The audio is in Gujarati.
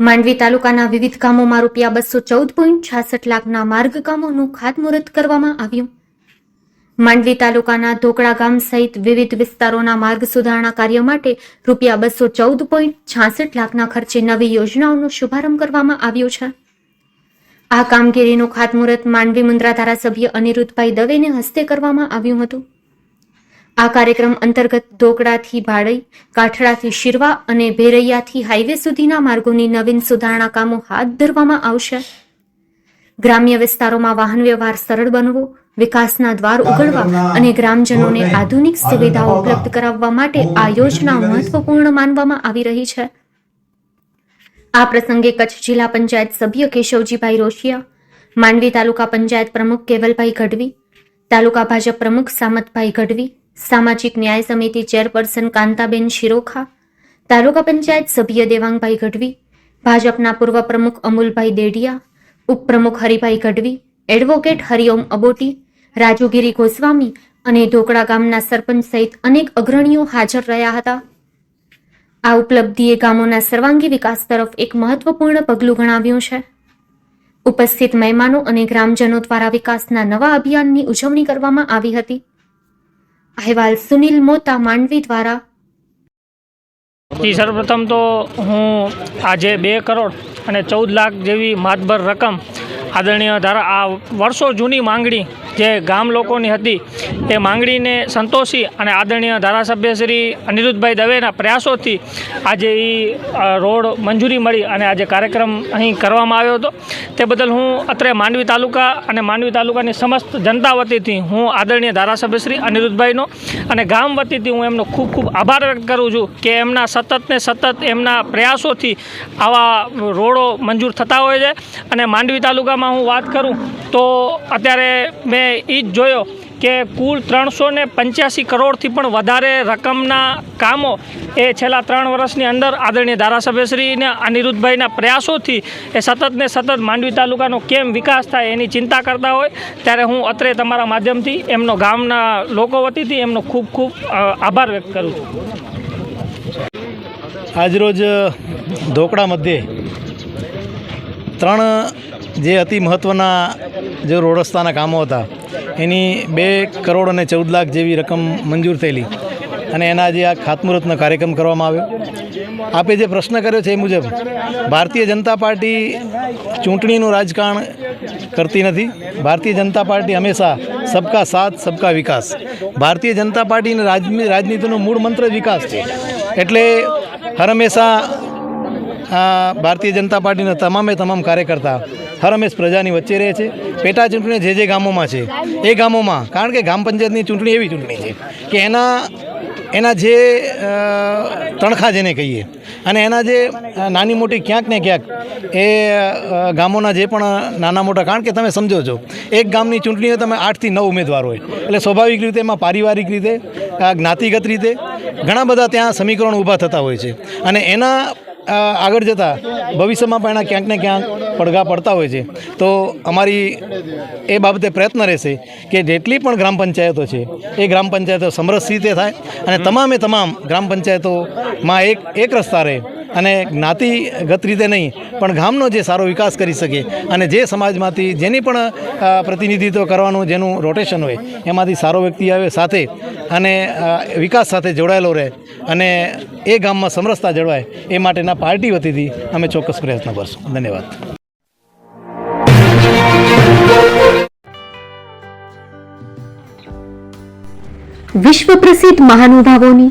માંડવી તાલુકાના વિવિધ ગામોમાં રૂપિયા બસો ચૌદ પોઈન્ટ છાસઠ લાખના માર્ગ કામોનું ખાતમુહૂર્ત કરવામાં આવ્યું. માંડવી તાલુકાના ધોકડા ગામ સહિત વિવિધ વિસ્તારોના માર્ગ સુધારણા કાર્ય માટે રૂપિયા બસો ચૌદ પોઈન્ટ છાસઠ લાખના ખર્ચે નવી યોજનાઓનો શુભારંભ કરવામાં આવ્યો છે. આ કામગીરીનું ખાતમુહૂર્ત માંડવી મુન્દ્રા ધારાસભ્ય અનિરુદ્ધભાઈ દવેને હસ્તે કરવામાં આવ્યું હતું. આ કાર્યક્રમ અંતર્ગત ધોકડાથી ભાડઈ કાઠડાથી શિરવા અને ભેરૈયાથી હાઈવે સુધીના માર્ગોની નવીન સુધારણા કામો હાથ ધરવામાં આવશે. ગ્રામ્ય વિસ્તારોમાં વાહન વ્યવહાર સરળ બનવો વિકાસના દ્વાર ઉઘડવા અને ગ્રામજનોને આધુનિક સુવિધાઓ ઉપલબ્ધ કરાવવા માટે આ યોજના મહત્વપૂર્ણ માનવામાં આવી રહી છે. આ પ્રસંગે કચ્છ જિલ્લા પંચાયત સભ્ય કેશવજીભાઈ રોશિયા માંડવી તાલુકા પંચાયત પ્રમુખ કેવલભાઈ ગઢવી તાલુકા ભાજપ પ્રમુખ સામતભાઈ ગઢવી સામાજિક ન્યાય સમિતિ ચેરપર્સન કાંતાબેન શિરોખા, તાલુકા પંચાયત સભ્ય દેવાંગભાઈ ગઢવી, ભાજપના પૂર્વ પ્રમુખ અમુલભાઈ દેડિયા, ઉપપ્રમુખ હરિભાઈ ગઢવી, એડવોકેટ હરિઓમ અબોટી, રાજુગીરી ગોસ્વામી અને ઢોકળા ગામના સરપંચ સહિત અનેક અગ્રણીઓ હાજર રહ્યા હતા. આ ઉપલબ્ધિએ ગામોના સર્વાંગી વિકાસ તરફ એક મહત્વપૂર્ણ પગલું ગણાવ્યું છે. ઉપસ્થિત મહેમાનો અને ગ્રામજનો દ્વારા વિકાસના નવા અભિયાનની ઉજવણી કરવામાં આવી હતી. અહેવાલ સુનિલ મોતા માંડવી દ્વારા. સર્વપ્રથમ તો હું આજે બે કરોડ અને ચૌદ લાખ જેવી માતબર રકમ આદરણીય ધારા, આ વર્ષો જૂની માંગણી જે ગામ લોકોની હતી, એ માંગણીને સંતોષી અને આદરણીય ધારાસભ્ય શ્રી અનિરુદ્ધભાઈ દવેના પ્રયાસોથી આજે એ રોડ મંજૂરી મળી અને આજે કાર્યક્રમ અહીં કરવામાં આવ્યો હતો. તે બદલ હું અત્રે માંડવી તાલુકા અને માંડવી તાલુકાની સમસ્ત જનતા વતીથી હું આદરણીય ધારાસભ્ય શ્રી અનિરુદ્ધભાઈનો અને ગામ વતીથી હું એમનો ખૂબ ખૂબ આભાર વ્યક્ત કરું છું કે એમના સતત ને સતત એમના પ્રયાસોથી આવા રોડો મંજૂર થતા હોય છે. અને માંડવી તાલુકામાં હું વાત કરું તો અત્યારે મેં એ જ જોયો કે કુલ ત્રણસો ને પંચ્યાસી કરોડથી પણ વધારે રકમના કામો એ છેલ્લા ત્રણ વર્ષની અંદર આદરણીય ધારાસભ્યશ્રીને અનિરુદ્ધભાઈના પ્રયાસોથી એ સતત ને સતત માંડવી તાલુકાનો કેમ વિકાસ થાય એની ચિંતા કરતા હોય, ત્યારે હું અત્રે તમારા માધ્યમથી એમનો ગામના લોકો વતીથી એમનો ખૂબ ખૂબ આભાર વ્યક્ત કરું છું. આજરોજ ધોકડા મધ્યે ત્રણ જે અતિ મહત્ત્વના જે રોડ રસ્તાના કામો હતા, એની બે કરોડ અને ચૌદ લાખ જેવી રકમ મંજૂર થયેલી. અને એના જે આ ખાતમુહૂર્તનો કાર્યક્રમ કરવામાં આવ્યો. આપે જે પ્રશ્ન કર્યો છે એ મુજબ, ભારતીય જનતા પાર્ટી ચૂંટણીનું રાજકારણ કરતી નથી. ભારતીય જનતા પાર્ટી હંમેશા સબકા સાથ, સબકા વિકાસ. ભારતીય જનતા પાર્ટીની રાજની રાજનીતિનો મૂળ મંત્ર વિકાસ છે. એટલે હર હંમેશા આ ભારતીય જનતા પાર્ટીના તમામે તમામ કાર્યકર્તા હર હંમેશ પ્રજાની વચ્ચે રહે છે. પેટા ચૂંટણી જે જે ગામોમાં છે, એ ગામોમાં, કારણ કે ગ્રામ પંચાયતની ચૂંટણી એવી ચૂંટણી છે કે એના એના જે તણખા જેને કહીએ અને એના જે નાની મોટી ક્યાંક ને ક્યાંક એ ગામોના જે પણ નાના મોટા, કારણ કે તમે સમજો છો, એક ગામની ચૂંટણીઓ તમે આઠથી નવ ઉમેદવાર હોય, એટલે સ્વાભાવિક રીતે એમાં પારિવારિક રીતે જ્ઞાતિગત રીતે ઘણા બધા ત્યાં સમીકરણો ઊભા થતા હોય છે. અને એના આગળ જતાં ભવિષ્યમાં પણ એના ક્યાંક ને ક્યાંક પડઘા પડતા હોય છે. તો અમારી એ બાબતે પ્રયત્ન રહેશે કે જેટલી પણ ગ્રામ પંચાયતો છે, એ ગ્રામ પંચાયતો સમરસ રીતે થાય અને તમામે તમામ ગ્રામ પંચાયતોમાં એક એક રસ્તા રહે. અને જ્ઞાતિગત રીતે નહીં, પણ ગામનો જે સારો વિકાસ કરી શકે અને જે સમાજમાંથી જેની પણ પ્રતિનિધિત્વ કરવાનું જેનું રોટેશન હોય, એમાંથી સારો વ્યક્તિ આવે સાથે અને વિકાસ સાથે જોડાયેલો રહે અને એ ગામમાં સમરસતા જળવાય, એ માટેના પાર્ટી વતીથી અમે ચોક્કસ પ્રયત્ન કરશું. ધન્યવાદ. વિશ્વ પ્રસિદ્ધ મહાનુભાવોની